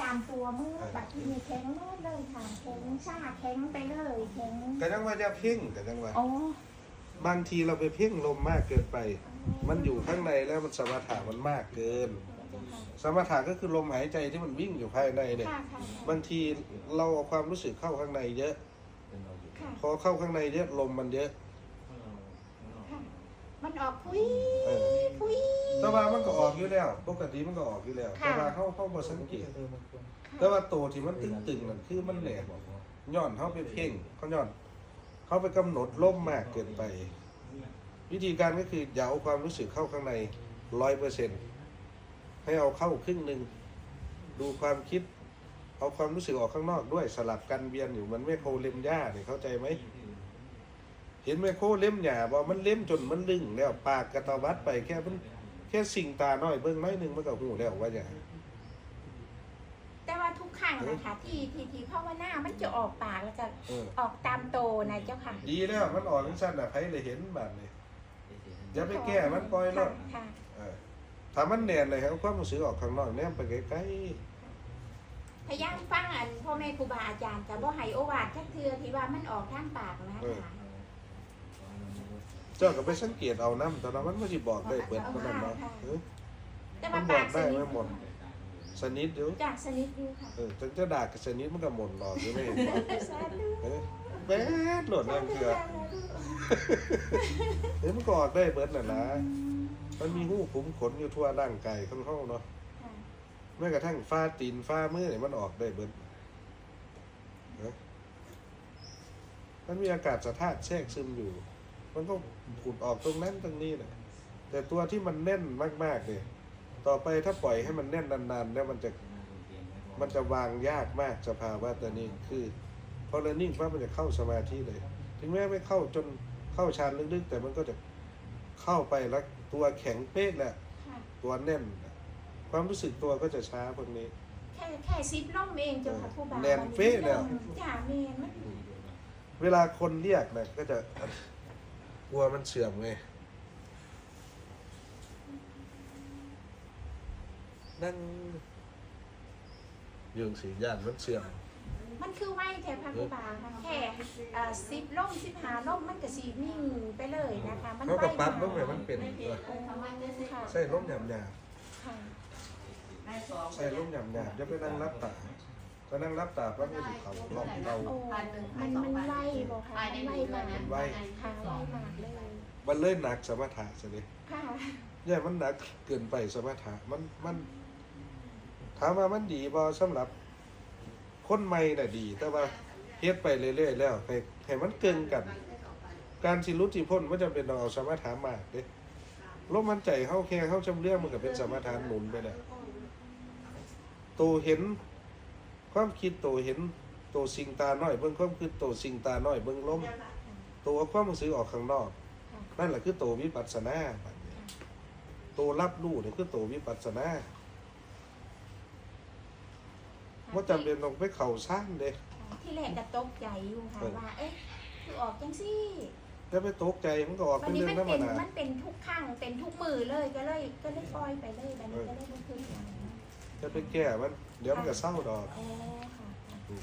ตามตัวมือแบบที่มีแข็งมือเลยค่ะแข็งชาแข็งไปเลยแข็งก็ยังว่าจะเพ่งก็ยังว่าอ๋อบางทีเราไปเพ่งลมมากเกินไป มันอยู่ข้างในแล้วมันสมถะมันมากเกิน สมถะก็คือลมหายใจที่มันวิ่งอยู่ภายในเนี่ยค่ะค่ะบางทีเราเอาความรู้สึกเข้าข้างในเยอะค่ะพอเข้าข้างในเยอะลมมันเยอะค่ะมันออกพุ้ยเออพุ้ย แต่ว่ามันก็ออกอยู่แล้ว ปกติมันก็ออกอยู่แล้ว ค่ะ แต่ว่าเข้าเข้ามาสังเกต แต่ว่าตัวที่มันตึงๆนั่นคือมันแหลมย้อนเขาไปเพ่งเขาย้อนเขาไปกำหนดล่มมากเกินไป วิธีการก็คืออย่าเอาความรู้สึกเข้าข้างในร้อยเปอร์เซ็นให้เอาเข้าครึ่งหนึ่งดูความคิด เอาความรู้สึกออกข้างนอกด้วยสลับกันเวียนอยู่เหมันแม่โคเล็มหญ้าเนี่ยเข้าใจไหม เห็นแม่โคเล็มหญ้าบ่มันเล็มจนมันลึงแล้วปากกระตาวัดไปแค่มัน แค่สิ่งตาน้อยเบิ่งน้อยหนึงมันก็หูแล้วว่าอย่างแต่ว่าทุกครั้งนะคะ ที่ที่ที่ภาวนามันจะออกปากแล้วก็เออ ออกตามโตนะเจ้าค่ะดีแล้วมันออกทั้งสั้นอะใครเลยเห็นแบบนี้อย่าไปแก้มันปล่อยรถค่ะเออถ้ามันแน่นเลยครับความรู้สึกออกข้างนอกแนมไปใกล้พยายามฟังอันพ่อแม่ครูบาอาจารย์แต่บ่ให้โอวาทจักเทือที่ว่ามันออกทางปากนะคะๆ เจ้าก็ไปสังเกตเอาน้ำตอนนั้นมันไม่ได้บอกได้เปิดมันนั่นเนาะเออแต่มัว่านบอปากกสได้นิทไม่หมด สนิทอยู่จากสนิทอยู่ค่ะเออถึงจะด่ากับสนิทมันก็หมดหรอกอยู่ไม่เห็นบอกสาธุเออแป๊ดโหลดนั่นคือเออมันก็ออกได้เบิดน่ะนะ มันมีหูขุมขนอยู่ทั่วร่างกายข้างห้องเนาะค่ะแม้กระทั่งฟ้าตีนฟ้ามือเนี่ยมันออกได้เบิดเนอะมันมีอากาศสะธาตุแทรกซึมอยู่ มันก็ผุดออกตรงนั้นตรงนี้แหละแต่ตัวที่มันแน่นมากๆเนี่ยต่อไปถ้าปล่อยให้มันแน่นนานๆแล้วมันจะมันจะวางยากมากสภาวะตัวนี้คือพอเรนนิ่งปั๊บมันจะเข้าสมาธิเลย ถึงแม้ไม่เข้าจนเข้าฌานลึกๆ แต่มันก็จะเข้าไปแล้วตัวแข็งเป๊ะแหละค่ะตัวแน่น ความรู้สึกตัวก็จะช้าพวกนี้ แค่แค่ซิปล่มเองเจ้าค่ะครูบาแน่นเฟ้เลยจ่าเมนมันเวลาคนเรียกนะก็จะ กลัวมันเสื่อมไงนั่งยืงสีย่านมันเสื่อม มันคือไหวแค่พระครูบาค่ะแค่เอ่อซิปล่มซิปหาล่มมันก็สีนิ่งไปเลยนะคะ มันเขาไหวก็ปรั๊บมาลงไปมันเป็นตัวค่ะใส่ล้มหยาบหยาบค่ะใส่ล้มหยาบหยาบจะไปนั่งรับตา ก็นั่งรับตาปั๊บมันจะเขาหลอกเราโอ้มันมันไหวบ่ค่ะมันไหวมากไหวค่ะไหวมากเลยมันเล่นหนักสมถะสิค่ะเนี่ยมันหนักเกินไปสมถะมันมัน ถามว่ามันดีบ่สำหรับ คนใหม่น่ะดี แต่ว่าเฮ็ดไปเรื่อยๆแล้วให้ให้มันเกินกัน การสิรุจิพ้นมันจำเป็นต้องเอาสมถะมากเด้ลมมันใจเข้าแค่เข้าจำเรื่องมันก็เป็นสมถะหนุนไปแล้วตัวเห็น ความคิดตัวเห็นตัวสิ่งตาน้อยเบิ่งความคิดตัวสิ่งตาน้อยเบิ่งลมตัวความรู้สึกออกข้างนอก นั่นแหละคือตัววิปัสสนาบัดนี้ตัวรับรู้นี่คือตัววิปัสสนาว่าจำเป็นต้องไปเข่าสร้างเด้ที่แรกก็ตกใจอยู่ค่ะเออว่า เอ๊ะคือออกจังซี่จะไปตกใจมันก็ออกวัเป็นนนี้เรื่องมันธรรมเป็นดามันเป็นทุกครั้งเป็นทุกมือเลยก็เลยก็เลยปล่อยไปเลยแบบนี้ก็เลยไม่ขึ้นอย่างนั้น จะไปแก้มันเดี๋ยวมันก็เศร้าดอกโอ้ค่ะค่ะ